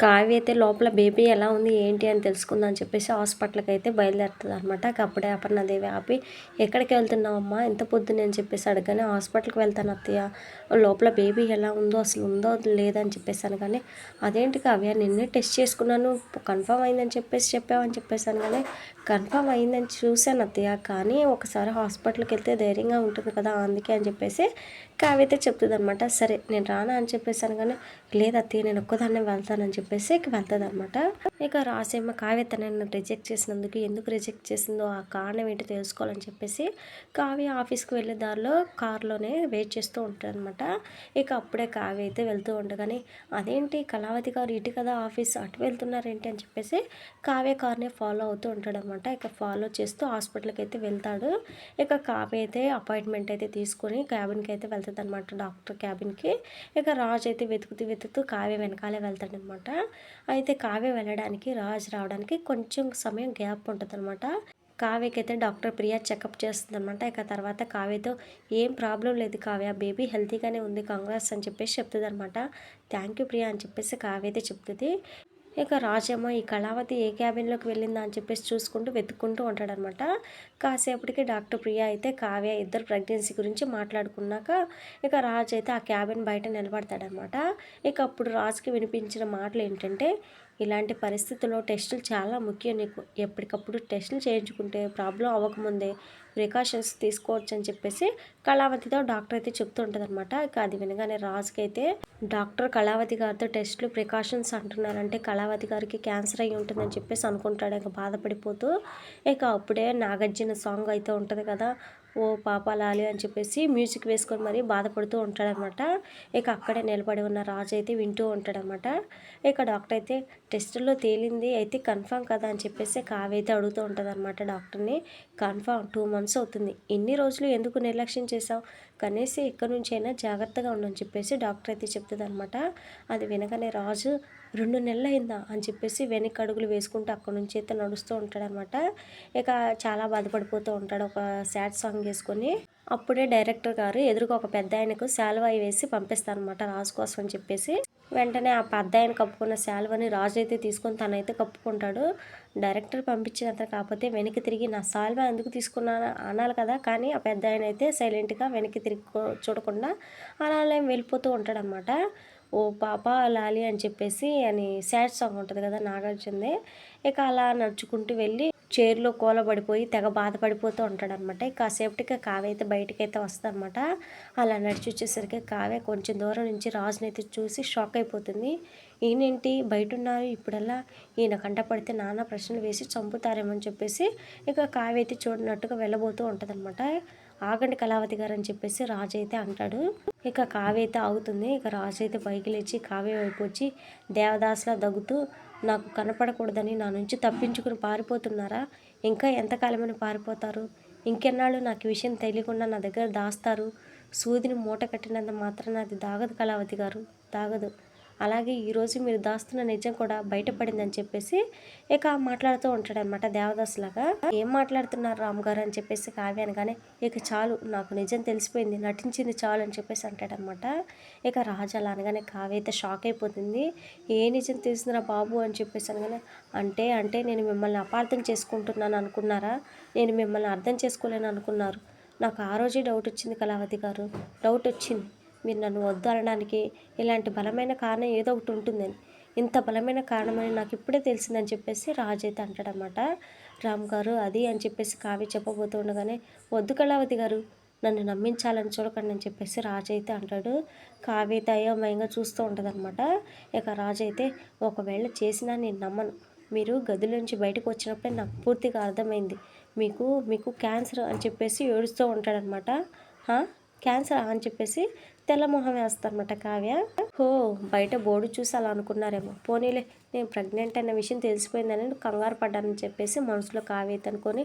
కావ్య అయితే లోపల బేబీ ఎలా ఉంది ఏంటి అని తెలుసుకుందాం అని చెప్పేసి హాస్పిటల్కి అయితే బయలుదేరుతుంది అనమాట అప్పుడే అపర్ణదేవి ఆపి ఎక్కడికి వెళ్తున్నావమ్మా? ఎంత పొద్దున అని చెప్పేసి అడగగానే హాస్పిటల్కి వెళ్తాను అత్తయ్య. లోపల బేబీ ఎలా ఉందో అసలు ఉందో లేదని చెప్పేసాను కానీ అదేంటి కావ్య నిన్నే టెస్ట్ చేసుకున్నాను కన్ఫర్మ్ అయిందని చెప్పేసి చెప్పావని చెప్పేసాను కానీ కన్ఫర్మ్ అయిందని చూశాను అత్తయ్య కానీ ఒకసారి హాస్పిటల్కి వెళ్తే ధైర్యంగా ఉంటుంది కదా అందుకే అని చెప్పేసి కావ్య అయితే చెప్తుంది అనమాట సరే నేను రానా? అని చెప్పేసాను కానీ లేదు అత్తయ్య నేను ఒక్కదాన్నే వెళ్తానని చెప్పి చెప్పేసి వెళ్తుంది అనమాట ఇక రాసేమ్మ కావ్య తనని రిజెక్ట్ చేసినందుకు ఎందుకు రిజెక్ట్ చేసిందో ఆ కారణం ఏంటి తెలుసుకోవాలని చెప్పేసి కావ్య ఆఫీస్కి వెళ్ళే దారిలో కార్లోనే వెయిట్ చేస్తూ ఉంటాడు అనమాట ఇక అప్పుడే కావ్య అయితే వెళ్తూ ఉండగానే అదేంటి కళావతి గారు ఇటు కదా ఆఫీస్ అటు వెళ్తున్నారేంటి? అని చెప్పేసి కావ్య కార్నే ఫాలో అవుతూ ఉంటాడు అనమాట ఇక ఫాలో చేస్తూ హాస్పిటల్కి అయితే వెళ్తాడు. ఇక కావ్య అయితే అపాయింట్మెంట్ అయితే తీసుకొని క్యాబిన్కి అయితే వెళ్తుంది అనమాట డాక్టర్ క్యాబిన్కి ఇక రాజు అయితే వెతుకుతూ వెతుకుతూ కావ్య వెనకాలే వెళ్తాడనమాట అయితే కావ్య వెళ్ళడానికి రాజు రావడానికి కొంచెం సమయం గ్యాప్ ఉంటుంది అనమాట కావ్యకైతే డాక్టర్ ప్రియా చెకప్ చేస్తుందన్నమాట. ఇక తర్వాత కావ్యతో ఏం ప్రాబ్లం లేదు కావ్య బేబీ హెల్తీగానే ఉంది కాంగ్రెస్ అని చెప్పేసి చెప్తుంది అనమాట థ్యాంక్ యూ ప్రియా అని చెప్పేసి కావ్య అయితే చెప్తుంది. ఇక రాజమ్మ ఈ కళావతి ఏ క్యాబిన్లోకి వెళ్ళిందా అని చెప్పేసి చూసుకుంటూ వెతుక్కుంటూ ఉంటాడనమాట. కాసేపటికి డాక్టర్ ప్రియా అయితే కావ్య ఇద్దరు ప్రెగ్నెన్సీ గురించి మాట్లాడుకున్నాక ఇక రాజు అయితే ఆ క్యాబిన్ బయట నిలబడతాడనమాట. ఇక అప్పుడు రాజుకి వినిపించిన మాటలు ఏంటంటే ఇలాంటి పరిస్థితుల్లో టెస్టులు చాలా ముఖ్యం నీకు. ఎప్పటికప్పుడు టెస్టులు చేయించుకుంటే ప్రాబ్లం అవ్వకముందే ప్రికాషన్స్ తీసుకోవచ్చు అని చెప్పేసి కళావతితో డాక్టర్ అయితే చెప్తూ ఉంటుంది అనమాట ఇక అది వినగానే రాజుకైతే అయితే డాక్టర్ కళావతి గారితో టెస్టులు ప్రికాషన్స్ అంటున్నారంటే కళావతి గారికి క్యాన్సర్ అయ్యి ఉంటుందని చెప్పేసి అనుకుంటాడు. ఇక బాధపడిపోతూ ఇక అప్పుడే నాగార్జున సాంగ్ అయితే ఉంటుంది కదా ఓ పాపాలాలి అని చెప్పేసి మ్యూజిక్ వేసుకొని మరీ బాధపడుతూ ఉంటాడనమాట. ఇక అక్కడే నిలబడి ఉన్న రాజు అయితే వింటూ ఉంటాడనమాట. ఇక డాక్టర్ అయితే టెస్టుల్లో తేలింది అయితే కన్ఫామ్ కదా అని చెప్పేసి కావైతే అడుగుతూ ఉంటుందన్నమాట డాక్టర్ని. కన్ఫామ్ టూ మంత్స్ అవుతుంది. ఇన్ని రోజులు ఎందుకు నిర్లక్ష్యం చేసావు కనీసం ఇక్కడ నుంచి అయినా జాగ్రత్తగా ఉండని చెప్పేసి డాక్టర్ అయితే చెప్తుంది అది వినగానే రాజు రెండు నెలలు అయిందా అని చెప్పేసి వెనక్కి అడుగులు వేసుకుంటూ అక్కడ నుంచి అయితే నడుస్తూ ఉంటాడనమాట. ఇక చాలా బాధపడిపోతూ ఉంటాడు ఒక సాడ్ సాంగ్ వేసుకొని. అప్పుడే డైరెక్టర్ గారు ఎదురుగా ఒక పెద్ద ఆయనకు శాలువా వేసి పంపిస్తారనమాట రాజు కోసం అని చెప్పేసి. వెంటనే ఆ పెద్ద ఆయన కప్పుకున్న శాలువని రాజు అయితే తీసుకొని తనైతే కప్పుకుంటాడు. డైరెక్టర్ పంపించినంత కాకపోతే వెనక్కి తిరిగి నా శాలువా ఎందుకు తీసుకున్నాను అనాలి కదా? కానీ ఆ పెద్ద ఆయన అయితే సైలెంట్గా వెనక్కి తిరిగి చూడకుండా అలా వెళ్ళిపోతూ ఉంటాడనమాట. ఓ పాప లాలి అని చెప్పేసి అని సాడ్ సాంగ్ ఉంటుంది కదా నాగార్జునదే. ఇక అలా నడుచుకుంటూ వెళ్ళి చైర్లో కూలబడిపోయి తెగ బాధపడిపోతూ ఉంటాడనమాట కాసేపటికి కావ్య అయితే బయటకి అయితే వస్తుందన్నమాట. అలా నడిచి వచ్చేసరికి కావ్య కొంచెం దూరం నుంచి రాజుని అయితే చూసి షాక్ అయిపోతుంది. ఈయనేంటి? బయట ఉన్నారు ఇప్పుడల్లా ఈయన కంట పడితే నానా ప్రశ్నలు వేసి చంపుతారేమో అని చెప్పేసి ఇక కావ్య అయితే చూడనట్టుగా వెళ్ళబోతూ ఉంటుందన్నమాట. ఆగండి కళావతి గారు అని చెప్పేసి రాజు అయితే అంటాడు. ఇక కావ్య అయితే ఆగుతుంది. ఇక రాజు అయితే పైకి లేచి కావ్య వైపు వచ్చి దేవదాసులా దగ్గుతూ నాకు కనపడకూడదని నా నుంచి తప్పించుకుని పారిపోతున్నారా? ఇంకా ఎంతకాలమని పారిపోతారు? ఇంకెన్నాళ్ళు నాకు విషయం తెలియకుండా నా దగ్గర దాస్తారు? సూదిని మూట కట్టినంత మాత్రం అది దాగదు కళావతి గారు. దాగదు. అలాగే ఈరోజు మీరు దాస్తున్న నిజం కూడా బయటపడిందని చెప్పేసి ఇక మాట్లాడుతూ ఉంటాడనమాట దేవదాసులాగా ఏం మాట్లాడుతున్నారు రామ్ గారు అని చెప్పేసి కావ్య అనగానే ఇక చాలు నాకు నిజం తెలిసిపోయింది నటించింది చాలు అని చెప్పేసి అంటాడనమాట ఇక రాజు అలా అనగానే కావ్య అయితే షాక్ అయిపోతుంది. ఏ నిజం తెలిసిందిరా బాబు అని చెప్పేసి అనగానే అంటే అంటే నేను మిమ్మల్ని అపార్థం చేసుకుంటున్నాను అనుకున్నారా? నేను మిమ్మల్ని అర్థం చేసుకోలేను అనుకున్నారు. నాకు ఆ రోజే డౌట్ వచ్చింది కళావతి గారు. డౌట్ వచ్చింది. మీరు నన్ను వద్దు అనడానికి ఇలాంటి బలమైన కారణం ఏదో ఒకటి ఉంటుందని ఇంత బలమైన కారణమని నాకు ఇప్పుడే తెలిసిందని చెప్పేసి రాజు అయితే అంటాడనమాట. రామ్ గారు అది అని చెప్పేసి కావ్య చెప్పబోతూ ఉండగానే వద్దు కళావతి గారు నన్ను నమ్మించాలని చూడకండి అని చెప్పేసి రాజు అయితే అంటాడు. కావ్య అయితే అయోమయంగా చూస్తూ ఉంటుందన్నమాట ఇక రాజు అయితే ఒకవేళ చేసినా నేను నమ్మను. మీరు గదిలోంచి బయటకు వచ్చినప్పుడే నాకు పూర్తిగా అర్థమైంది. మీకు మీకు క్యాన్సర్ అని చెప్పేసి ఏడుస్తూ ఉంటాడనమాట. క్యాన్సర్ అని చెప్పేసి తెల్ల మొహం వేస్తారన్నమాట కావ్య. హో బయట బోర్డు చూసి అలా అనుకున్నారేమో. పోనీలే నేను ప్రెగ్నెంట్ అన్న విషయం తెలిసిపోయిందని కంగారు పడ్డానని చెప్పేసి మనసులో కావ్య అనుకొని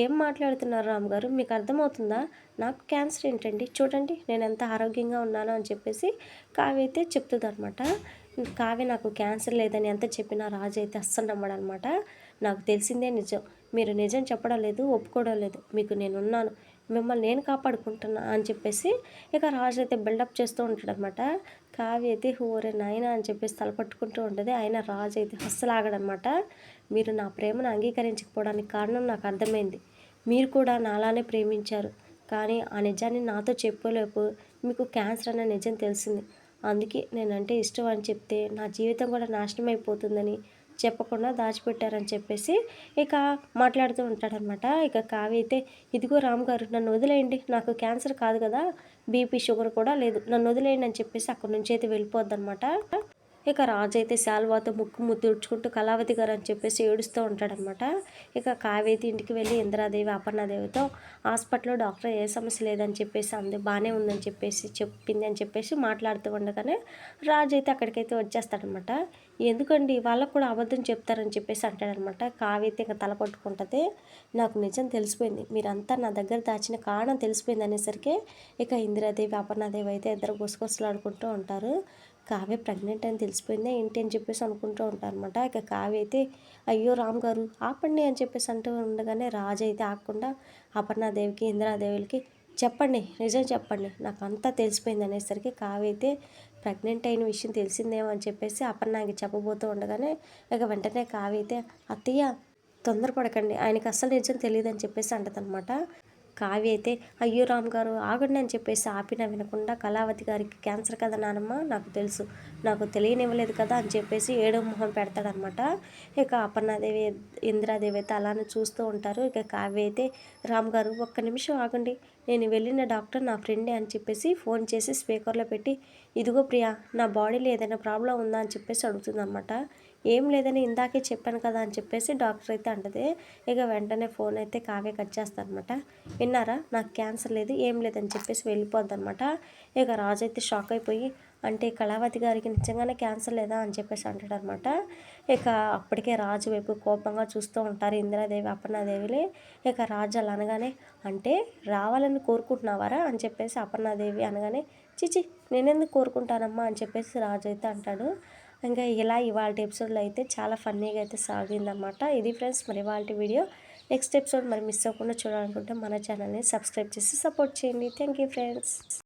ఏం మాట్లాడుతున్నారు రామ్ గారు మీకు అర్థమవుతుందా? నాకు క్యాన్సర్ ఏంటండి? చూడండి నేను ఎంత ఆరోగ్యంగా ఉన్నానో అని చెప్పేసి కావ్య అయితే చెప్తుంది అనమాట కావ్య నాకు క్యాన్సర్ లేదని ఎంత చెప్పినా రాజు అయితే అస్సలు నమ్మడనమాట నాకు తెలిసిందే నిజం. మీరు నిజం చెప్పడం లేదు ఒప్పుకోవడం లేదు. మీకు నేనున్నాను. మిమ్మల్ని నేను కాపాడుకుంటున్నా అని చెప్పేసి ఇక రాజు అయితే బిల్డప్ చేస్తూ ఉంటాడనమాట కావ్య అయితే హోరే నాయన అని చెప్పేసి తలపట్టుకుంటూ ఉంటుంది. ఆయన రాజు అయితే అస్సలు ఆగడనమాట మీరు నా ప్రేమను అంగీకరించకపోవడానికి కారణం నాకు అర్థమైంది. మీరు కూడా నాలానే ప్రేమించారు. కానీ ఆ నిజాన్ని నాతో చెప్పలేపు మీకు క్యాన్సర్ అనే నిజం తెలిసింది. అందుకే నేనంటే ఇష్టం అని చెప్తే నా జీవితం కూడా నాశనం అయిపోతుందని చెప్పకుండా దాచిపెట్టారని చెప్పేసి ఇక మాట్లాడుతూ ఉంటాడనమాట ఇక కావ్య అయితే ఇదిగో రామ్ గారు నన్ను వదిలేయండి. నాకు క్యాన్సర్ కాదు కదా. బీపీ షుగర్ కూడా లేదు. నన్ను వదిలేయండి అని చెప్పేసి అక్కడి నుంచి అయితే వెళ్ళిపోద్ది అనమాట ఇక రాజు అయితే శాల్వాతో ముక్కు ముద్దుడ్చుకుంటూ కళావతి గారు అని చెప్పేసి ఏడుస్తూ ఉంటాడనమాట ఇక కావేతి ఇంటికి వెళ్ళి ఇంద్రాదేవి అపర్ణాదేవితో హాస్పిటల్లో డాక్టర్ ఏ సమస్య లేదని చెప్పేసి అంది. బాగానే ఉందని చెప్పేసి చెప్పింది అని చెప్పేసి మాట్లాడుతూ ఉండగానే రాజు అయితే అక్కడికైతే వచ్చేస్తాడనమాట ఎందుకండి? వాళ్ళకు కూడా అబద్ధం చెప్తారని చెప్పేసి అంటాడనమాట. కావైతే ఇంకా తల పట్టుకుంటుంది. నాకు నిజం తెలిసిపోయింది. మీరంతా నా దగ్గర దాచిన కారణం తెలిసిపోయింది అనేసరికి ఇక ఇందిరాదేవి అపర్ణాదేవి అయితే ఇద్దరు గుసగుసలాడుకుంటూ ఉంటారు. కావ్య ప్రెగ్నెంట్ అని తెలిసిపోయిందే ఏంటి అని చెప్పేసి అనుకుంటూ ఉంటారు అనమాట ఇక కావ్య అయితే అయ్యో రామ్ గారు ఆపండి అని చెప్పేసి అంటూ ఉండగానే రాజు అయితే ఆగకుండా అపర్ణాదేవికి ఇందిరాదేవులకి చెప్పండి నిజం చెప్పండి. నాకు అంతా తెలిసిపోయింది అనేసరికి కావ్య అయితే ప్రెగ్నెంట్ అయిన విషయం తెలిసిందేమో అని చెప్పేసి అపర్ణకి చెప్పబోతూ ఉండగానే ఇక వెంటనే కావ్య అయితే అత్తయ్య తొందరపడకండి. ఆయనకి అస్సలు నిజం తెలియదు అని చెప్పేసి అంటదనమాట. కావ్య అయితే అయ్యో రామ్ గారు ఆగండి అని చెప్పేసి ఆపిన వినకుండా కళావతి గారికి క్యాన్సర్ కదా నానమ్మ నాకు తెలుసు. నాకు తెలియనివ్వలేదు కదా అని చెప్పేసి ఏడో మొహం పెడతాడనమాట. ఇక అపర్ణాదేవి ఇందిరాదేవి అయితే అలానే చూస్తూ ఉంటారు. ఇక కావ్య అయితే రామ్ గారు ఒక్క నిమిషం ఆగండి. నేను వెళ్ళిన డాక్టర్ నా ఫ్రెండే అని చెప్పేసి ఫోన్ చేసి స్పీకర్లో పెట్టి ఇదిగో ప్రియా నా బాడీలో ఏదైనా ప్రాబ్లం ఉందా? అని చెప్పేసి అడుగుతుందన్నమాట. ఏం లేదని ఇందాకే చెప్పాను కదా అని చెప్పేసి డాక్టర్ అయితే అంటది. ఇక వెంటనే ఫోన్ అయితే కావ్య కట్ చేస్తారనమాట విన్నారా? నాకు క్యాన్సర్ లేదు ఏం లేదని చెప్పేసి వెళ్ళిపోద్ది అనమాట ఇక రాజు అయితే షాక్ అయిపోయి అంటే కళావతి గారికి నిజంగానే క్యాన్సర్ లేదా అని చెప్పేసి అంటాడనమాట. ఇక అప్పటికే రాజు వైపు కోపంగా చూస్తూ ఉంటారు ఇందిరాదేవి అపర్ణాదేవిలే. ఇక రాజు అలా అనగానే అంటే రావాలని కోరుకుంటున్నావారా? అని చెప్పేసి అపర్ణాదేవి అనగానే చిచి నేనెందుకు కోరుకుంటానమ్మా? అని చెప్పేసి రాజు అయితే అంటాడు. ఇంకా ఇలా ఇవాళ ఎపిసోడ్లో అయితే చాలా ఫన్నీగా అయితే సాగిందన్నమాట ఇది ఫ్రెండ్స్ మరి ఇవాళ వీడియో. నెక్స్ట్ ఎపిసోడ్ మరి మిస్ అవ్వకుండా చూడాలనుకుంటే మన ఛానల్ని సబ్స్క్రైబ్ చేసి సపోర్ట్ చేయండి. Thank you friends.